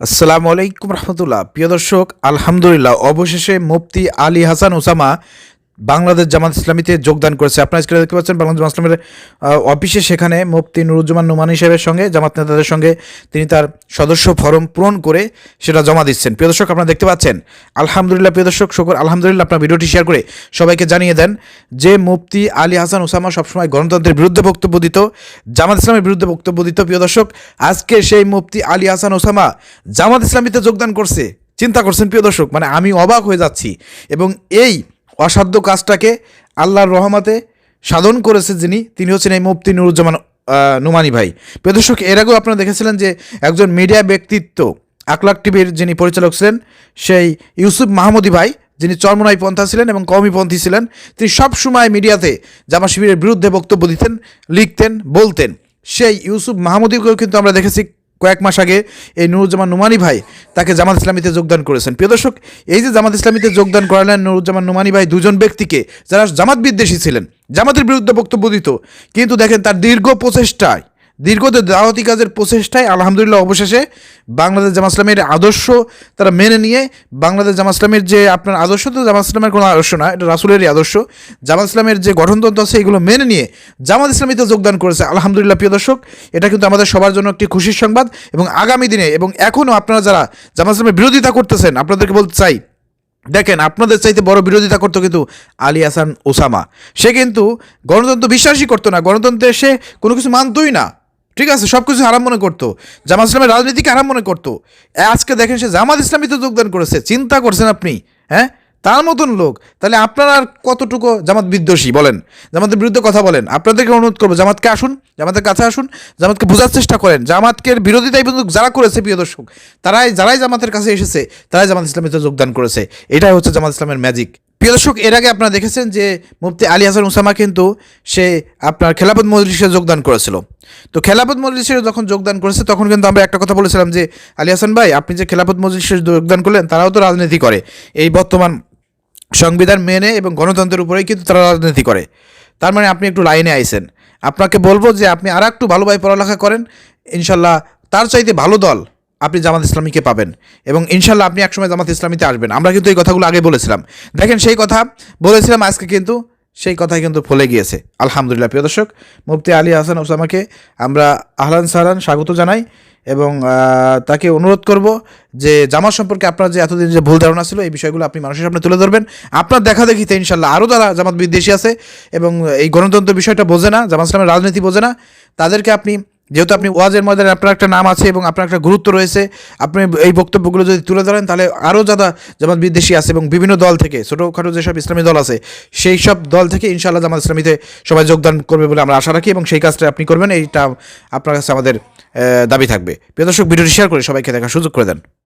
আসসালামু আলাইকুম রহমতুল্লাহ। প্রিয় দর্শক আলহামদুলিল্লাহ অবশেষে মুফতি আলী হাসান ওসামা বাংলাদেশ জামাত ইসলামীতে যোগদান করেছে। আপনারা স্ক্রিনে দেখতে পাচ্ছেন বাংলাদেশ জামাত ইসলামের অফিসে সেখানে মুফতি নুরুজ্জামান নুমানি সাহেবের সঙ্গে, জামাত নেতাদের সঙ্গে তিনি তার সদস্য ফরম পূরণ করে সেটা জমা দিচ্ছেন। প্রিয় দর্শক, আপনারা দেখতে পাচ্ছেন, আলহামদুলিল্লাহ, প্রিয় দর্শক, শকর, আলহামদুলিল্লাহ, আপনার ভিডিওটি শেয়ার করে সবাইকে জানিয়ে দেন যে মুফতি আলী হাসান ওসামা সবসময় গণতন্ত্রের বিরুদ্ধে বক্তব্য দিত, জামাত ইসলামের বিরুদ্ধে বক্তব্য দিত। প্রিয় দর্শক, আজকে সেই মুফতি আলী হাসান ওসামা জামাত ইসলামীতে যোগদান করছে। চিন্তা করছেন, প্রিয় দর্শক মানে আমি অবাক হয়ে যাচ্ছি এবং এই অসাধ্য কাজটাকে আল্লাহর রহমাতে সাধন করেছে যিনি, তিনি হচ্ছেন এই মুফতি নুরুজ্জামান নুমানি ভাই। প্রদর্শক এর আগেও আপনারা দেখেছিলেন যে একজন মিডিয়া ব্যক্তিত্ব আকলাক টিভির যিনি পরিচালক ছিলেন, সেই ইউসুফ মাহমুদি ভাই, যিনি চরমনাই পন্থা ছিলেন এবং কওমিপন্থী ছিলেন, তিনি সব সময় মিডিয়াতে জামা শিবিরের বিরুদ্ধে বক্তব্য দিতেন, লিখতেন, বলতেন। সেই ইউসুফ মাহমুদিকেও কিন্তু আমরা দেখেছি কয়েক মাস আগে এই নুরুজ্জামান নুমানি ভাই তাকে জামাত ইসলামীতে যোগদান করেছেন। প্রিয় দর্শক, এই যে জামাত ইসলামীতে যোগদান করালেন নুরুজ্জামান নুমানি ভাই দুজন ব্যক্তিকে, যারা জামাত বিদ্বেষী ছিলেন, জামাতের বিরুদ্ধে বক্তব্য দিত, কিন্তু দেখেন তার দীর্ঘ প্রচেষ্টায় দীর্ঘ দাওয়াতি কাজের প্রচেষ্টায়, আলহামদুলিল্লাহ অবশেষে বাংলাদেশ জামা ইসলামের আদর্শ তারা মেনে নিয়ে, বাংলাদেশ জামা ইসলামের যে আপনার আদর্শ তো জামা ইসলামের কোনো আদর্শ না, এটা রাসুলেরই আদর্শ। জামা ইসলামের যে গঠনতন্ত্র আছে, এগুলো মেনে নিয়ে জামাত ইসলামীতে যোগদান করেছে, আলহামদুলিল্লাহ প্রিয় দর্শক। এটা কিন্তু আমাদের সবার জন্য একটি খুশির সংবাদ এবং আগামী দিনে এবং এখনও আপনারা যারা জামাত ইসলামের বিরোধিতা করতেছেন, আপনাদেরকে বলতে চাই, দেখেন আপনাদের চাইতে বড় বিরোধিতা করতো কিন্তু আলী হাসান ওসামা। সে কিন্তু গণতন্ত্র বিশ্বাসই করতো না, গণতন্ত্রে সে কোনো কিছু মানতই না। ঠিক আছে সব কিছু হারাম মনে করতো। জামাত ইসলামের রাজনীতিকে হারাম মনে করতো। আজকে দেখেন সে জামাত ইসলামীতে যোগদান করেছে, চিন্তা করছেন আপনি হ্যাঁ? তার মতন লোক, তাহলে আপনারা আর কতটুকু জামাত বিদ্বেষী? বলেন, জামাতের বিরুদ্ধে কথা বলেন। আপনাদেরকে অনুরোধ করব, জামাতকে আসুন, জামাতের কাছে আসুন, জামাতকে বোঝার চেষ্টা করেন। জামাতকে বিরোধিতাই কিন্তু যারা করেছে, প্রিয় দর্শক, তারাই, যারাই জামাতের কাছে এসেছে, তারাই জামাত ইসলামীতে যোগদান করেছে। এটাই হচ্ছে জামাত ইসলামের ম্যাজিক প্রিয় দর্শক, এর আগে আপনারা দেখেছেন যে মুফতি আলী হাসান উসামা কিন্তু সে আপনার খেলাফত মজলিসে যোগদান করেছিল। তো খেলাফত মজলিসে যখন যোগদান করেছে, তখন কিন্তু আমরা একটা কথা বলেছিলাম যে, আলী হাসান ভাই, আপনি যে খেলাফত মজলিসে যোগদান করলেন, তারাও তো রাজনীতি করে। এই বর্তমান সংবিধান মেনে এবং গণতন্ত্রের উপরেই কিন্তু তারা রাজনীতি করে। তার মানে আপনি একটু লাইনে আইছেন। আপনাকে বলব যে, আপনি আর একটু ভালোভাবে পড়ালেখা করেন। ইনশাল্লাহ তার চাইতে ভালো দল আপনি জামাত ইসলামীকে পাবেন এবং ইনশাল্লাহ আপনি একসময় জামাত ইসলামীতে আসবেন। আমরা কিন্তু এই কথাগুলো আগে বলেছিলাম। দেখেন সেই কথা বলেছিলাম, আজকে কিন্তু সেই কথাই কিন্তু ফলে গিয়েছে। আলহামদুলিল্লাহ, প্রিয় দর্শক, মুফতি আলী হাসান ওসামাকে আমরা আহলান সাহলান স্বাগত জানাই এবং তাকে অনুরোধ করব যে জামাত সম্পর্কে আপনার যে এতদিন যে ভুল ধারণা ছিল, এই বিষয়গুলো আপনি মানুষের সামনে তুলে ধরবেন। আপনার দেখা দেখিতে ইনশাল্লাহ আরও যারা জামাত বিদ্বেষী আছে এবং এই গণতন্ত্র বিষয়টা বোঝে না, জামাত ইসলামের রাজনীতি বোঝে না, তাদেরকে আপনি যেহেতু আপনি ওয়াজের ময়দানে আপনার একটা নাম আছে এবং আপনার একটা গুরুত্ব রয়েছে, আপনি এই বক্তব্যগুলো যদি তুলে ধরেন, তাহলে আরও যারা জামাত বিদ্বেষী আছে এবং বিভিন্ন দল থেকে, ছোটোখাটো যেসব ইসলামী দল আছে, সেই সব দল থেকে ইনশাল্লাহ জামাত ইসলামীতে সবাই যোগদান করবে বলে আমরা আশা রাখি এবং সেই কাজটা আপনি করবেন, এইটা আপনার কাছে আমাদের দাবি থাকবে। প্রিয় দর্শক, ভিডিওটি শেয়ার করে সবাইকে দেখার সুযোগ করে দেন।